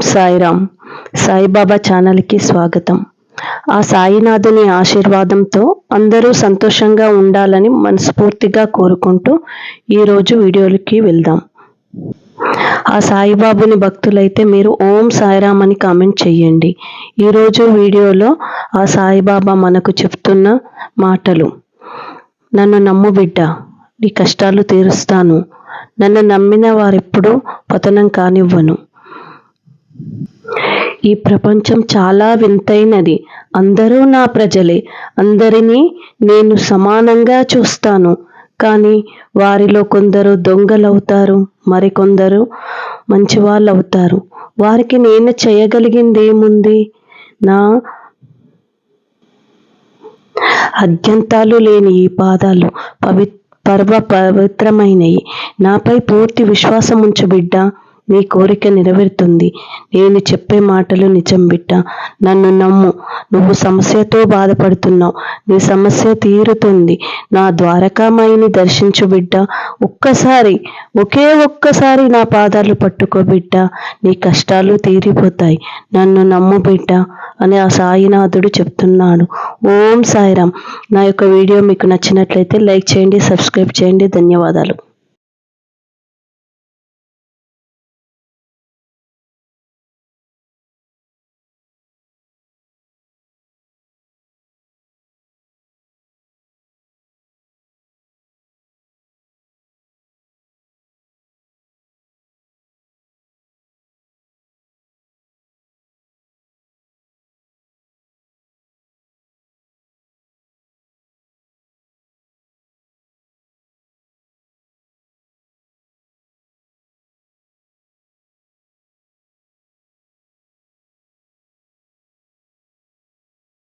సాయిరామ్. సాయిబాబా ఛానల్కి స్వాగతం. ఆ సాయినాథుని ఆశీర్వాదంతో అందరూ సంతోషంగా ఉండాలని మనస్ఫూర్తిగా కోరుకుంటూ ఈరోజు వీడియోలకి వెళ్దాం. ఆ సాయిబాబుని భక్తులైతే మీరు ఓం సాయిరామ్ అని కామెంట్ చేయండి ఈరోజు వీడియోలో ఆ సాయిబాబా మనకు చెప్తున్న మాటలు. నన్ను నమ్ము బిడ్డ నీ కష్టాలు తీరుస్తాను. నన్ను నమ్మిన వారెప్పుడూ పతనం కానివ్వను. ఈ ప్రపంచం చాలా వింతైనది. అందరూ నా ప్రజలే. అందరినీ నేను సమానంగా చూస్తాను. కానీ వారిలో కొందరు దొంగలవుతారు. మరికొందరు మంచివాళ్ళు అవుతారు వారికి నేను చేయగలిగింది ఏముంది నా అద్యంతాలు లేని ఈ పాదాలు పవి పర్వ పవిత్రమైనవి నాపై పూర్తి విశ్వాసం ఉంచు బిడ్డ. నీ కోరిక నెరవేరుతుంది. నేను చెప్పే మాటలు నిజం బిడ్డ. నన్ను నమ్ము. నువ్వు సమస్యతో బాధపడుతున్నావు. నీ సమస్య తీరుతుంది. నా ద్వారకామాయిని దర్శించు బిడ్డ. ఒక్కసారి ఒకే ఒక్కసారి నా పాదాలు పట్టుకో బిడ్డ. నీ కష్టాలు తీరిపోతాయి. నన్ను నమ్ము బిడ్డ అని ఆ సాయినాథుడు చెప్తున్నాడు. ఓం సాయిరామ్. నా యొక్క వీడియో మీకు నచ్చినట్లయితే లైక్ చేయండి సబ్స్క్రైబ్ చేయండి. ధన్యవాదాలు.